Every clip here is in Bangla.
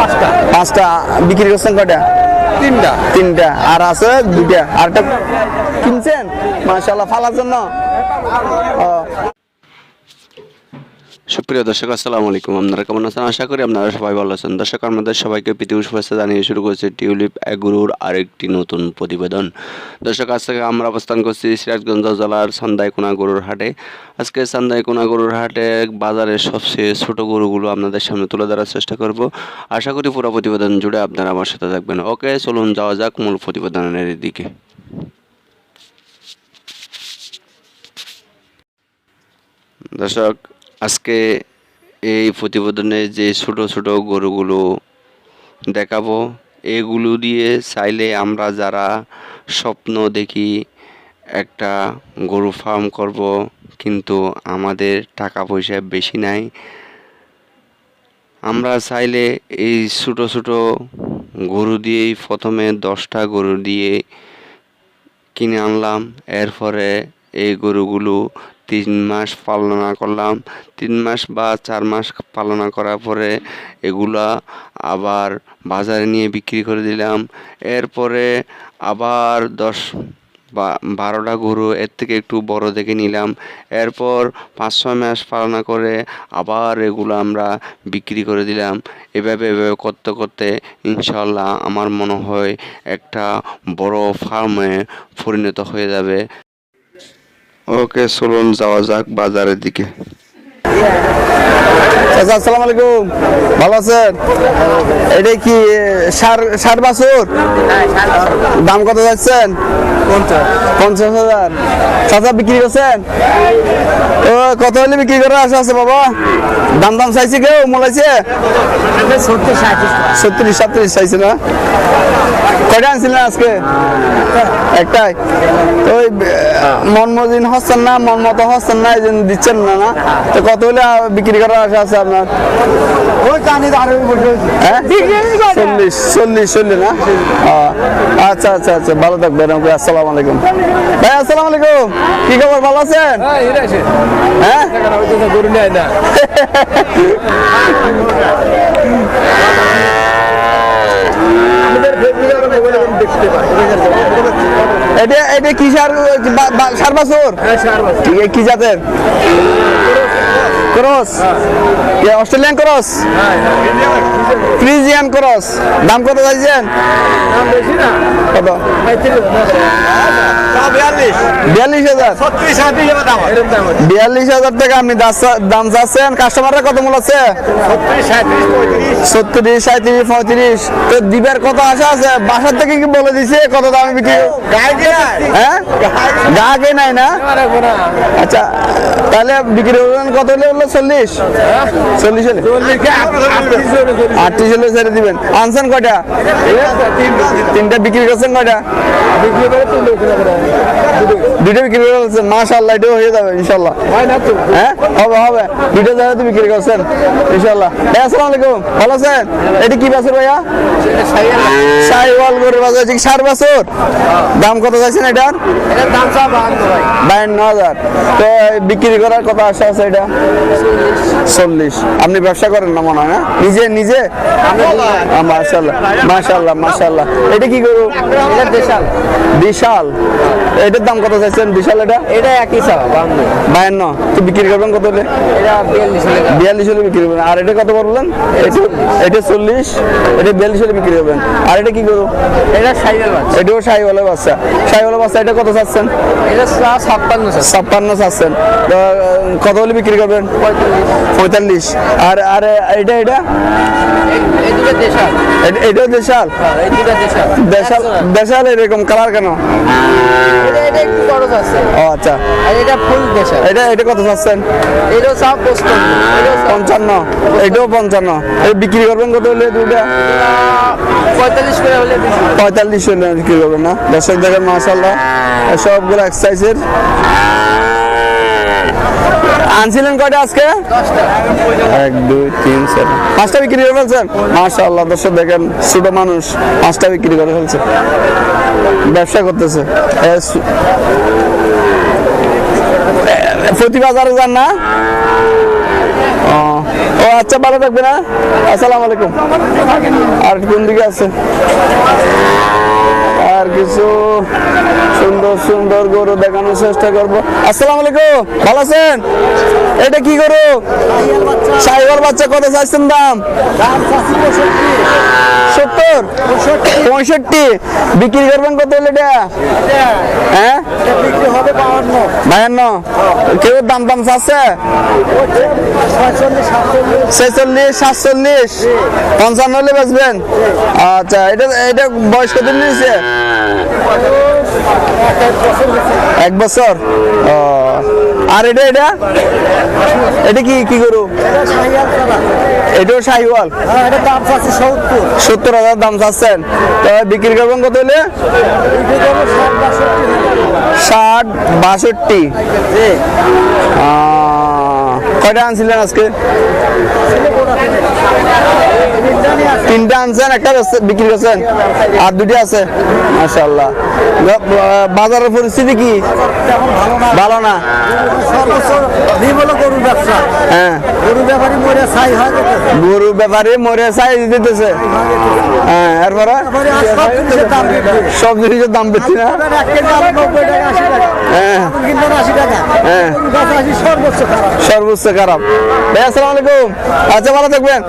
পাঁচটা। পাঁচটা। বিক্রি করছেন কটা তিনটা। তিনটা। আর আছে দুটা আরটা কিনছেন? মাশাল্লাহ ফালার জন্য? সুপ্রিয় দর্শক, আসসালামু আলাইকুম। আপনারা কেমন আছেন? আশা করি আপনারা সবাই ভালো আছেন। দর্শক, আমাদের সবাইকে পৃথিবী শুভেচ্ছা জানিয়ে শুরু করছে টিউলিপ এগুরুর আরেকটি নতুন প্রতিবেদন। দর্শক আজ থেকে আমরা অবস্থান করছি সিরাজগঞ্জ জেলার সান্দাইকোনা গরুর হাটে। আজকে সান্দাইকোনা গরুর হাটে বাজারের সবচেয়ে ছোট গরুগুলো আপনাদের সামনে তুলে ধরার চেষ্টা করব। আশা করি পুরো প্রতিবেদন জুড়ে আপনারা আমার সাথে থাকবেন। ওকে, চলুন যাওয়া যাক মূল প্রতিবেদনের দিকে। দর্শক আজকে এই প্রতিবেদনে যে ছোট ছোট গরুগুলো দেখাবো, এগুলো দিয়ে চাইলে আমরা যারা স্বপ্ন দেখি একটা গরু ফার্ম করব, কিন্তু আমাদের টাকা পয়সা বেশি নাই। আমরা চাইলে এই ছোট ছোট গরু দিয়েই প্রথমে দশটা গরু দিয়ে কিনে আনলাম। এরপরে এই গরুগুলো তিন মাস পালনা করলাম। তিন মাস বা চার মাস পালনা করার পরে এগুলা আবার বাজারে নিয়ে বিক্রি করে দিলাম। এরপরে আবার দশ বা বারোটা গরু এর থেকে একটু বড় দেখে নিলাম। এরপর পাঁচ, ছয় মাস পালনা করে আবার এগুলো আমরা বিক্রি করে দিলাম। এভাবে এভাবে করতে করতে ইনশাল্লাহ আমার মনে হয় একটা বড় ফার্মে পরিণত হয়ে যাবে। ওকে চলুন যাওয়া যাক বাজারের দিকে। চাচা আসসালামু আলাইকুম। ভালো আছেন? এটা কি সার সার বাছুর। দাম কত যাচ্ছেন? পঞ্চাশ। হাজার। চাচা বিক্রি করছেন? ও কত হলে বিক্রি করার আশা আছে বাবা? দাম দাম চাইছে কেউ? মোলাইছে সত্তিরিশ সাতত্রিশ চাইছে না? কয়টা আনছিলেন আজকে? একটাই। তো ওই আহ, মন হচ্ছেন না? মন মতো হচ্ছেন না এই জন্য দিচ্ছেন না না? তো কত হলে বিক্রি করার আশা আছে আপনার? হ্যাঁ? চল্লিশ চল্লিশ চল্লিশ না? আচ্ছা আচ্ছা আচ্ছা ভালো থাকবেন ওকে আসসালামু আলাইকুম। ভাই আসসালামু আলাইকুম। কি খবর? ভালো আছেন? হ্যাঁ গরু নেয় না। এটা এটা কি সার সার বাছুর? কি জাতের? ক্রস? কে, অস্ট্রেলিয়ান ক্রস? Friesian cross. দাম কত চাইছেন? কত? বিয়াল্লিশ হাজার। টাকা আপনি দাম চাচ্ছেন। কাস্টমাররা কত মূল আছে? সত্তরিশ সাঁত্রিশ পঁয়ত্রিশ। তো দিবের কত আশা আছে? বাসার থেকে কি বলে দিছে? কত দামে বিক্রি হ্যাঁ? গাহকে নাই না? আচ্ছা তাহলে বিক্রি কত হলে? চল্লিশ। চল্লিশ হলে। আটত্রিশ হলে ছেড়ে দিবেন। আনছেন কয়টা? তিনটা বিক্রি করছেন কয়টা? দুটো বিক্রি করে ফেলছেন। মাশাল্লাহ এটাও হয়ে যাবে ইনশাল্লাহ হ্যাঁ? হবে হবে। দুটো জায়গাতে বিক্রি করছেন ইনশাল্লাহ ভাই আসসালামু আলাইকুম। ভালো আছেন? এটা কি বাছুর ভাইয়া? সাইওয়াল গরুর বাজার বছর? দাম কত চাইছেন এটার? বায়ান্ন হাজার। তো বিক্রি করার কথা আশা আছে এটা? চল্লিশ। আপনি ব্যবসা করেন না মনে হয় না? নিজে নিজে? মাশাল্লাহ মাশাল্লাহ মাশাল্লাহ এটা কি গরু? বিশাল। এটার দাম কত চাইছেন? বিশাল এটা? এটা একই বায়ান্ন তো বিক্রি করবেন কত হলে বিয়াল্লিশ হলে বিক্রি করবেন। আর এটা কত বললেন? এটা- চল্লিশ। এটা বিয়াল্লিশ হলে বিক্রি করবেন। আর এটা কি করব এটা সাইকেল বাচ্চা। এটাও সাই বাচ্চা। বাচ্চা এটা কত চাচ্ছেন? এটা ছাপ্পান্ন ছাপ্পান্ন চাচ্ছেন। কত হলে বিক্রি করবেন? পঁয়তাল্লিশ। আর আর এটা এটা এটা- দেশাল? দেশাল দেশাল এরকম, কালার কেন? আচ্ছা। পঞ্চান্ন। এটাও পঞ্চান্ন। বিক্রি কত পঁয়তাল্লিশ বিক্রি না? দেখেন মাসাল্লাহ সবগুলো এক্সারসাইজের আনছিলেন কয়টা আজকে? এক দুই তিন চার। পাঁচটা বিক্রি করে ফেলছেন? মাশাআল্লাহ দর্শক দেখেন ছোট মানুষ পাঁচটা বিক্রি করে ফেলছে। ব্যবসা করতেছে। প্রতি বাজারে যান না? ও ও আচ্ছা ভালো থাকবে না আসসালামু আলাইকুম। আর কোন দিকে আছে? আর কিছু সুন্দর সুন্দর গরু দেখানোর চেষ্টা করব। আসসালামু আলাইকুম, ভালো আছেন? এটা কি গরু? সাইবার বাচ্চা কত চাইছেন দাম? সত্তর? পঁয়ষট্টি। বিক্রি করবেন কত হলে এটা? হ্যাঁ? বায়ান্ন কেউ দাম দাম চাচ্ছে? ছেচল্লিশ, সাতচল্লিশ, পঞ্চান্ন হলে বেচবেন। আচ্ছা এটা এটা বয়স কতদিন নিয়েছে এক বছর? আর এটা এটা? এটা কি কি গরু? এটাও শাহিওয়াল। সত্তর হাজার দাম চাচ্ছেন। তো বিক্রি করবেন কত হলে? ষাট, বাষট্টি। কয়টা আনছিলেন আজকে? তিনটা আনছেন একটা বিক্রি করছেন আর দুটি আছে। মাশাল্লাহ বাজারের পরিস্থিতি কি? ভালো না? হ্যাঁ। গরু ব্যাপারী মরে ছাই ব্যাপারে মরে চাই দিতেছে। হ্যাঁ এরপরে? সব জিনিসের দাম বেশি। না? হ্যাঁ। হ্যাঁ। সর্বোচ্চ খারাপ। ভাই আসসালামু আলাইকুম। আচ্ছা ভালো থাকবেন।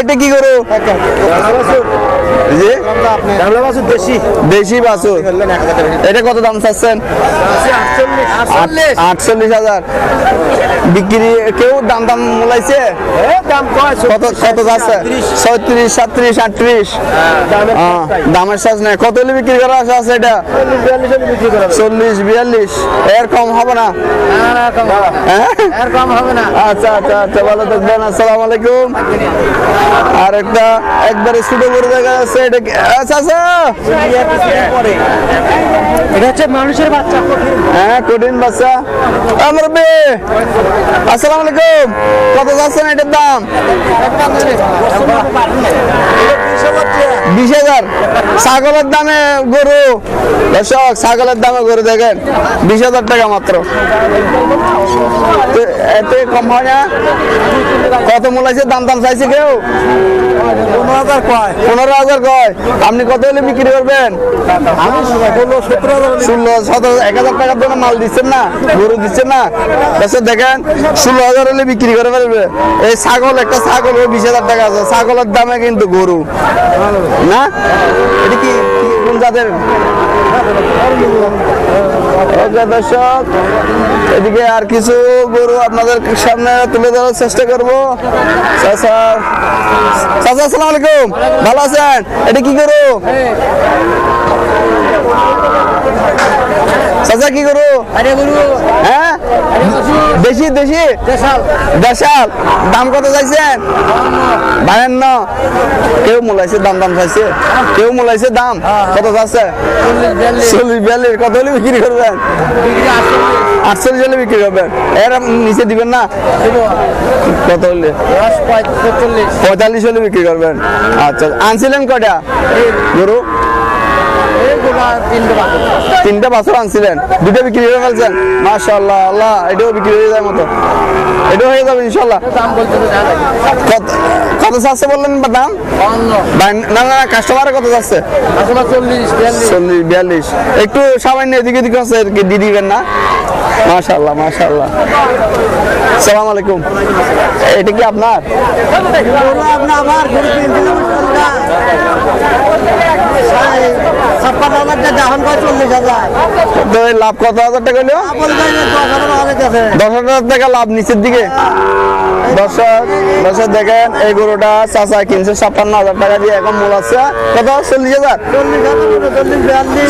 এটা কি গরু জি? বেশি দেশি? বাছুর। এটা কত দাম চাচ্ছেন? আট- আটচল্লিশ? হাজার। বিক্রি কেউ দাম দাম মূলাইছে? কত কত যাচ্ছে? ছত্রিশ সাতত্রিশ আটত্রিশ। দামের সাজ নেই। কত হলে বিক্রি করা আশা আছে এটা? চল্লিশ বিয়াল্লিশ এর কম হবে না? হ্যাঁ? কম হবে না। আচ্ছা আচ্ছা আচ্ছা ভালো থাকবেন। আসসালামু আলাইকুম। আর একটা একবারে ছোট করে দেখা যাচ্ছে এটা আচ্ছা আচ্ছা এটা হচ্ছে মানুষের বাচ্চা হ্যাঁ কঠিন বাচ্চা। আমার বে আসসালামু আলাইকুম। কত যাচ্ছে না এটার দাম? বিশ হাজার। ছাগলের দামে গরু। দর্শক ছাগলের দামে গরু দেখেন বিশ হাজার টাকা মাত্র। এতে কম হয় না? কত মূলাইছে দাম দাম চাইছে কেউ? পনেরো হাজার কয়? আপনি কত হলে বিক্রি করবেন? ষোলো সতেরো হাজার এক হাজার টাকার জন্য মাল দিচ্ছেন না? গরু দিচ্ছেন না? দর্শক দেখেন ষোলো হাজার হলে বিক্রি করে ফেলবে। এই ছাগল একটা ছাগল ওই বিশ হাজার টাকা আছে। ছাগলের দামে কিন্তু গরু। না? এটা কি কি- কোন জাতের? ওকে দর্শক, এদিকে আর কিছু গরু আপনাদের সামনে তুলে ধরার চেষ্টা করব। চাচা আলাইকুম। ভালো আছেন? এটা কি গরু? চাচা কি গরু আরে গরু হ্যাঁ দেশি দেশি? দেশাল। দাম কত চাইছেন বায়ান্ন কেউ মোলাইছে দাম দাম চাইছে? কেউ মোলাইছে দাম? কত চাচ্ছে চল্লিশ বিয়াল্লিশ। কত হলে বিক্রি করবেন আটচল্লিশ হলে বিক্রি করবেন এর নিচে দিবেন না? কত হলে? পঁয়তাল্লিশ। হলে বিক্রি করবেন আচ্ছা আনছিলেন কটা গরু তিনটে বছর। আনছিলেন। দুটো বিক্রি করে ফেলছেন মাশাআল্লাহ আল্লাহ এটাও বিক্রি হয়ে যায় মতো। এটাও হয়ে যাবে ইনশাল্লাহ কত চাচ্ছে বললেন বা দাম? না না কাস্টমারে কত যাচ্ছে? চল্লিশ বিয়াল্লিশ। একটু সামান্য এদিকে এদিকে আছে আর কি দিয়ে দিবেন না? মাশাল্লাহ মাশাল্লাহ সালাম আলাইকুম। এটা কি আপনার? আপনি লাভ কত হাজার টাকা হলো দশ হাজার টাকা লাভ নিচের দিকে। দর্শক দর্শক দেখেন এই গরুটা চাচা কিনছে ছাপ্পান্ন হাজার টাকা দিয়ে এখন মূল আছে কত? চল্লিশ হাজার?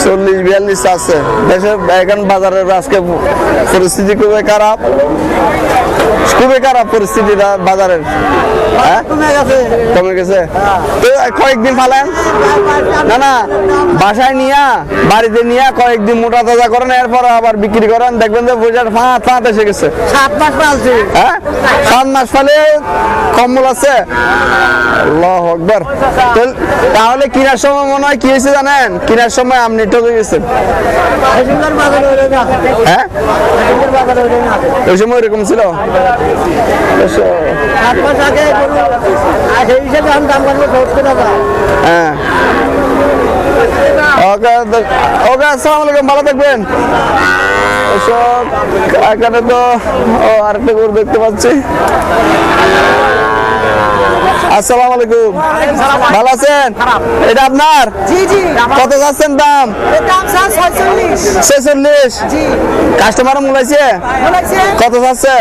চল্লিশ বিয়াল্লিশ। আছে। দেশের এখন বাজারের আজকে পরিস্থিতি খুবই খারাপ। খারাপ পরিস্থিতি বাজারের। হ্যাঁ? কমে গেছে। তো কয়েকদিন ফালেন। না না বাসায় নিয়া বাড়িতে নিয়া কয়েকদিন মোটা তাজা করেন এরপর আবার বিক্রি করেন। দেখবেন যে ফাঁত ফাঁত এসে গেছে। সাত মাস পালছে। হ্যাঁ? সাত মাস ফলে কম্বল আছে। আল্লাহ আকবার। তাহলে কিনার সময় মনে হয় কি হয়েছে জানেন? কেনার সময় আপনি ঠকে গেছেন। হ্যাঁ ওই সময় এরকম ছিল? হ্যাঁ ওকে আলাইকুম ভালো থাকবেন। এখানে তো আরেকটা গরু দেখতে পাচ্ছি। আসসালামু আলাইকুম। ভালো আছেন? এটা আপনার? কত যাচ্ছেন দাম? ছেচল্লিশ কাস্টমার মূলাইছে কত যাচ্ছে?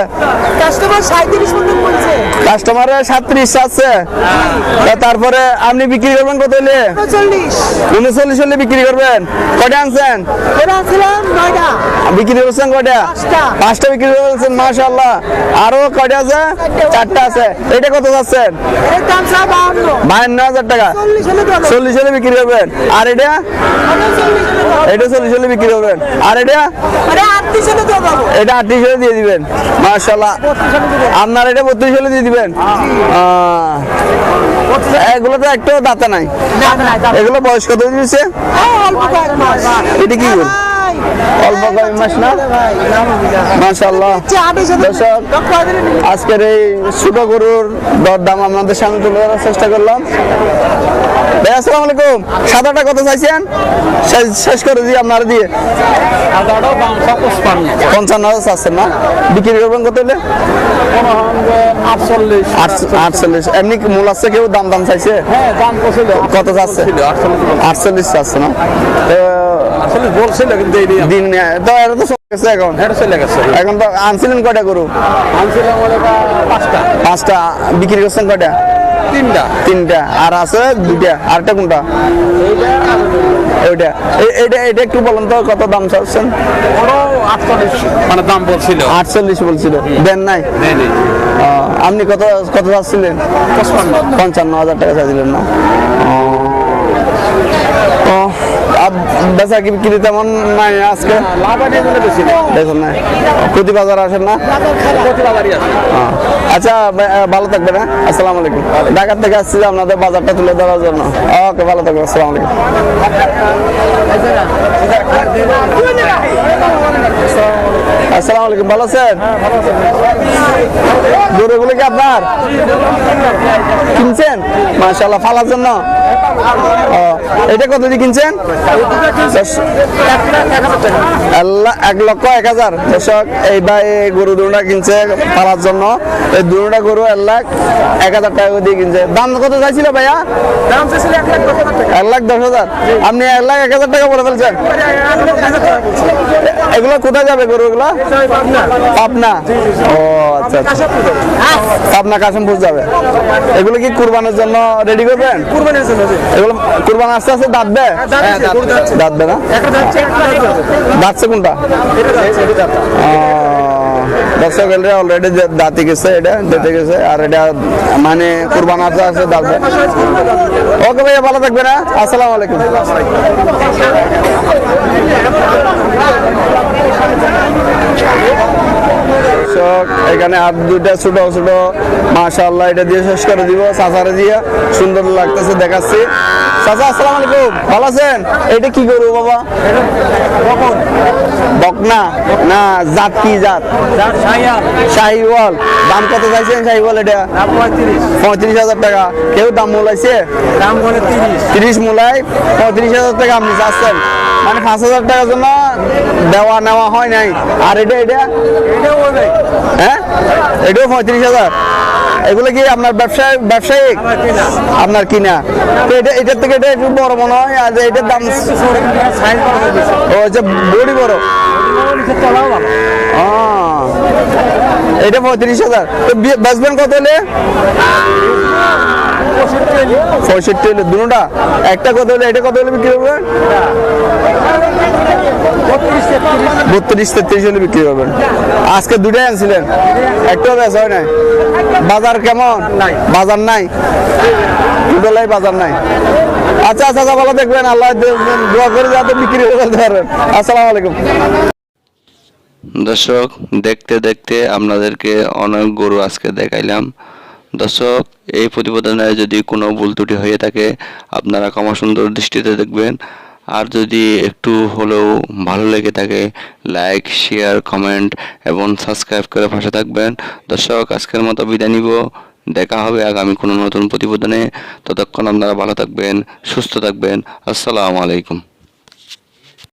কাস্টমার সাতত্রিশ আছে। তারপরে আপনি বিক্রি করবেন কত হলে? উনচল্লিশ। হলে বিক্রি করবেন। কটা আনছেন? বিক্রি করছেন কটা পাঁচটা। বিক্রি করেছেন মাশাল্লাহ আরও কটা আছে? চারটা আছে। এটা কত যাচ্ছেন? বাহান্ন। হাজার টাকা। চল্লিশ হলে বিক্রি করবেন। আর এটা? এটা চল্লিশ হলে বিক্রি করবেন। আর এটা? এটা আটত্রিশ হলে দিয়ে দিবেন। মাশাল্লাহ আপনার এটা বত্রিশ হলে দিয়ে দিবেন। আহ, এগুলো তো একটু দাতা নাই। এগুলো বয়স কত দিয়েছে এটা কি গরু? অল্প কয়েক মাস না? হাজার দর্শক। আজকের এই ছোট গরুর দরদাম আপনাদের সামনে তুলে ধরার চেষ্টা করলাম। ভাই আসসালামু আলাইকুম। সাদাটা কত চাইছেন? শেষ- করে দিই আপনারা দিয়ে। পঞ্চান্ন হাজার না? বিক্রি করবেন কত হলে আটচল্লিশ। এমনি মূল আছে? কেউ দাম দাম চাইছে? হ্যাঁ কত চাচ্ছে? আটচল্লিশ চাচ্ছে না। আসলে বলছিল কিন্তু এই দিন তো এটা তো চলে গেছে এখন। হেঁটে চলে গেছে। এখন তো আনছিলেন কয়টা গরু? আনছিলাম পাঁচটা। পাঁচটা। বিক্রি করছেন কয়টা? তিনটা। তিনটা। আর আছে দুইটা। আরটা কোনটা? ওইটা এটা এটা একটু বলেন তো কত দাম চাচ্ছেন? মানে দাম বলছিল। আটচল্লিশ বলছিল। দেন নাই? আপনি কত কত চাচ্ছিলেন? পঞ্চান্ন হাজার টাকা চাইছিলেন না? ও। বেচা বিক্রি তেমন নাই আজকে। দেখুন না প্রতি বাজার আসেন না আচ্ছা ভালো থাকবেন হ্যাঁ? আসসালামু আলাইকুম। ঢাকার থেকে আসছি আপনাদের বাজারটা তুলে ধরার জন্য। ওকে ভালো থাকবেন আসসালামু আলাইকুম। আসসালামু আলাইকুম ভালো আছেন? গরুগুলো কি আপনার? কিনছেন? মাশাআল্লাহ ফালার জন্য? এটা কত দিয়ে কিনছেন? এক লক্ষ এক হাজার। দর্শক এই ভাই গরু দুটা কিনছে পালার জন্য। এই দুটা গরু এক লাখ এক হাজার টাকা দিয়ে কিনছে। দাম কত চাইছিল ভাইয়া? এক লাখ দশ হাজার আপনি এক লাখ এক হাজার টাকা বলে ফেলছেন। এগুলো কোথায় যাবে গরুগুলো? পাবনা। ও আচ্ছা আচ্ছা। পাবনা কাশিমপুর যাবে। এগুলো কি কুরবানের জন্য রেডি করবেন? কুরবানির জন্য। এগুলো কুরবান আস্তে আস্তে দাঁতবে? হ্যাঁ, দাঁতবে। না? দাঁতছে কোনটা? দর্শক এটা অলরেডি দাঁতি গেছে এটা দিতে গেছে আর এটা মানে কুরবান আছে আছে দাঁতবে ওকে ভাইয়া ভালো থাকবে না আসসালামু আলাইকুম। দর্শক এখানে আর দুইটা ছোট ছোট। মাশাআল্লাহ এটা দিয়ে শেষ করে দিব। চাচারে দিয়ে সুন্দর লাগতেছে দেখাচ্ছি। চাচা আসসালামু আলাইকুম। ভালো আছেন? এটা কি করব বাবা? বকনা? না জাত কি জাত? শাহিওয়াল। দাম কত চাইছেন শাহিওয়াল এটা? পঁয়ত্রিশ হাজার টাকা। কেউ দাম মূলাইছে দাম তিরিশ। মূলাই পঁয়ত্রিশ হাজার টাকা আপনি চাচ্ছেন? মানে পাঁচ হাজার টাকার জন্য দেওয়া নেওয়া হয় নাই। আর এটা এটা? হ্যাঁ? এটাও পঁয়ত্রিশ হাজার। এগুলো কি আপনার ব্যবসায় ব্যবসায়িক? আপনার কিনা? তো এটা এটার থেকে এটা একটু বড় মনে হয় আর এটার দাম বড় ও হচ্ছে বড়ি বড়। আহ, এটা পঁয়ত্রিশ হাজার। তো বেচবেন কত হলে? হলে একটা কত হলে? এটা কত বিক্রি করবেন বত্রিশ তেত্রিশ হলে বিক্রি করবেন আজকে দুটাই আনছিলেন? বেচ হয় বাজার কেমন? বাজার নাই? দুটোলাই বাজার নাই। আচ্ছা আচ্ছা আচ্ছা, ভালো দেখবেন। আল্লাহ দোয়া করে যাতে বিক্রি করে পারবেন আলাইকুম। দর্শক দেখতে দেখতে আপনাদেরকে অনেক গরু আজকে দেখাইলাম। দর্শক, এই প্রতিবেদনে যদি কোনো ভুল ত্রুটি হয়ে থাকে, আপনারা ক্ষমা সুন্দর দৃষ্টিতে দেখবেন। আর যদি একটু হলেও ভালো লেগে থাকে, লাইক, শেয়ার, কমেন্ট এবং সাবস্ক্রাইব করে পাশে থাকবেন। দর্শক, আজকের মতো বিদায় নিব। দেখা হবে আগামী কোনো নতুন প্রতিবেদনে। ততক্ষণ আপনারা ভালো থাকবেন, সুস্থ থাকবেন। আসসালামু আলাইকুম।